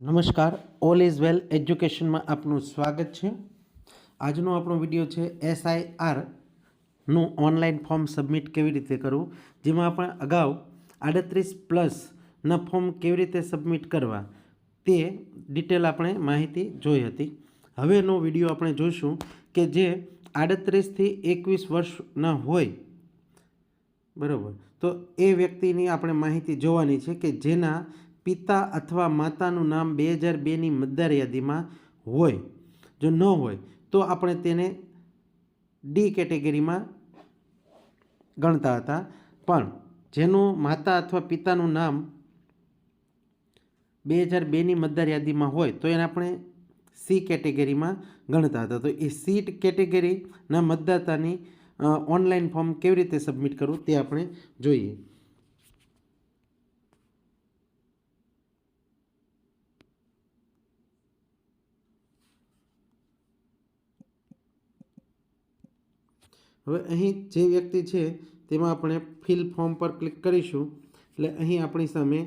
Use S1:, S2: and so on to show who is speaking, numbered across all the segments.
S1: નમસ્કાર all is well એજ્યુકેશનમાં આપનું સ્વાગત છે. આજનો આપણો વીડિયો છે એસઆઈઆરનું ઓનલાઈન ફોર્મ સબમિટ કેવી રીતે કરવું, જેમાં આપણે અગાઉ આડત્રીસ પ્લસના ફોર્મ કેવી રીતે સબમિટ કરવા, તે ડિટેલ આપણે માહિતી જોઈ હતી. હવેનો વીડિયો આપણે જોઈશું કે જે આડત્રીસથી એકવીસ વર્ષના હોય. બરાબર. તો એ વ્યક્તિની આપણે માહિતી જોવાની છે કે જેના પિતા અથવા માતાનું નામ બે હજાર બેની મતદાર યાદીમાં હોય, જો ન હોય, તો આપણે તેને ડી કેટેગરીમાં ગણતા હતા. પણ જેનું માતા અથવા પિતાનું નામ બે હજાર બેની મતદાર યાદીમાં હોય, તો એને આપણે સી કેટેગરીમાં ગણતા હતા. તો એ સી કેટેગરીના મતદાતાની ઓનલાઈન ફોર્મ કેવી રીતે સબમિટ કરવું તે આપણે જોઈએ. હવે અહીં જે વ્યક્તિ છે, તેમાં આપણે ફિલ ફોર્મ પર ક્લિક કરીશું. એટલે અહીં આપણી સામે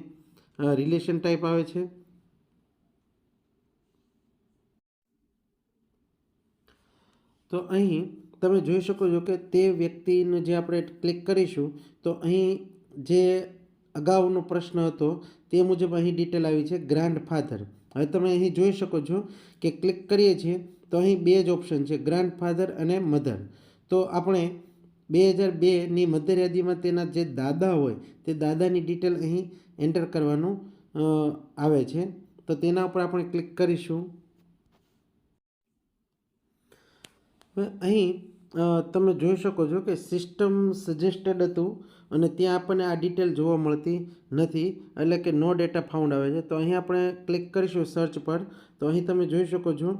S1: રિલેશન ટાઈપ આવે છે. તો અહીં તમે જોઈ શકો છો કે તે વ્યક્તિને જે આપણે ક્લિક કરીશું, તો અહીં જે અગાઉનો પ્રશ્ન હતો, તે મુજબ અહીં ડિટેલ આવી છે ગ્રાન્ડ ફાધર હવે તમે અહીં જોઈ શકો છો કે ક્લિક કરીએ છીએ, તો અહીં બે જ ઓપ્શન છે ગ્રાન્ડ ફાધર અને મધર તો આપણે બે હજાર બેની મધ્યરાદીમાં તેના જે દાદા હોય, તે દાદાની ડિટેલ અહીં એન્ટર કરવાનું આવે છે. તો તેના ઉપર આપણે ક્લિક કરીશું. અહીં તમે જોઈ શકો છો કે સિસ્ટમ સજેસ્ટેડ હતું અને ત્યાં આપણને આ ડિટેલ જોવા મળતી નથી, એટલે કે નો ડેટા ફાઉન્ડ આવે છે. તો અહીં આપણે ક્લિક કરીશું સર્ચ પર. તો અહીં તમે જોઈ શકો છો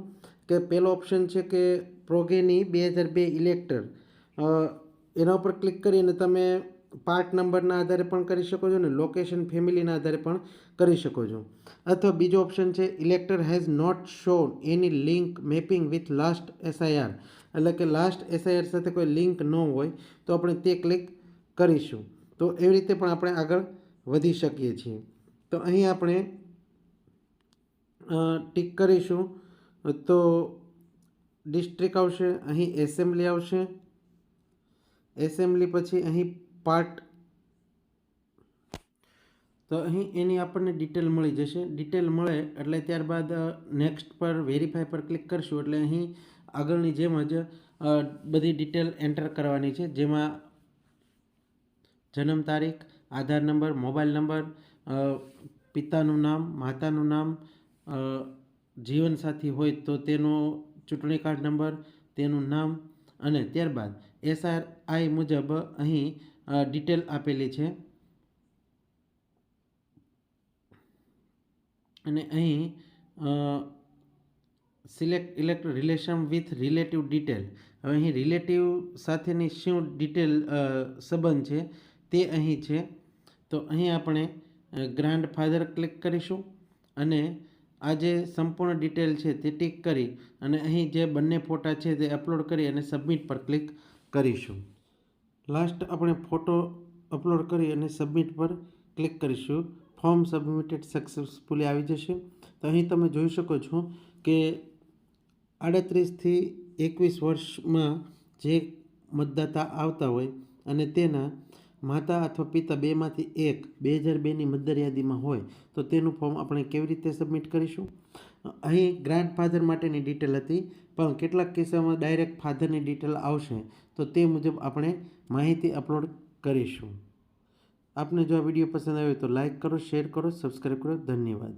S1: કે પહેલો ઓપ્શન છે કે પ્રોગેની બે હજાર બે ઇલેક્ટર. એના ઉપર ક્લિક કરીને તમે પાર્ટ નંબરના આધારે પણ કરી શકો છો અને લોકેશન ફેમિલીના આધારે પણ કરી શકો છો. અથવા બીજો ઓપ્શન છે, elector has not shown any link mapping with last SIR. એટલે કે લાસ્ટ એસઆઈઆર સાથે કોઈ લિંક ન હોય તો આપણે તે ક્લિક કરીશું. તો એવી રીતે પણ આપણે આગળ વધી શકીએ છીએ. તો અહીં આપણે ટીક કરીશું. તો ડિસ્ટ્રિક્ટ આવશે, અહીં એસેમ્બલી આવશે. એસેમ્બલી પછી અહીં પાર્ટ. તો અહીં એની આપણને ડિટેલ મળી જશે. ડિટેલ મળે એટલે ત્યારબાદ નેક્સ્ટ પર વેરીફાઈ પર ક્લિક કરશું એટલે અહીં આગળની જેમ જ બધી ડિટેલ એન્ટર કરવાની છે. જેમાં જન્મ તારીખ, આધાર નંબર, મોબાઈલ નંબર પિતાનું નામ, માતાનું નામ જીવનસાથી હોય તો તેનો ચૂંટણી કાર્ડ નંબર તેનું નામ અને ત્યારબાદ એસઆરઆઈ મુજબ અહીં ડિટેલ આપેલી છે. અને અહીં select elect relation with relative detail. હવે અહીં રિલેટિવ સાથેની શું ડિટેલ સંબંધ છે તે અહીં છે. તો અહીં આપણે ગ્રાન્ડ ફાધર ક્લિક કરીશું અને આ જે સંપૂર્ણ ડિટેલ છે તે ટીક કરી અને અહીં જે બંને ફોટા છે તે અપલોડ કરી અને સબમિટ પર ક્લિક કરીશું. લાસ્ટ આપણે ફોટો અપલોડ કરી અને સબમિટ પર ક્લિક કરીશું. ફોર્મ સબમિટેડ સક્સેસફુલી આવી જશે. તો અહીં તમે જોઈ શકો છો કે આડત્રીસથી એકવીસ વર્ષમાં જે મતદાતા આવતા હોય અને તેના માતા અથવા પિતા બેમાંથી એક બે હજાર બેની મતદારયાદીમાં હોય, તો તેનું ફોર્મ આપણે કેવી રીતે સબમિટ કરીશું? અહીં ગ્રાન્ડ ફાધર માટેની ડિટેલ હતી, પણ કેટલાક કિસ્સામાં ડાયરેક્ટ ફાધરની ડિટેલ આવશે, તો તે મુજબ આપણે માહિતી અપલોડ કરીશું. આપને જો આ વીડિયો પસંદ આવ્યો તો લાઇક કરો શેર કરો સબસ્ક્રાઈબ કરો. ધન્યવાદ.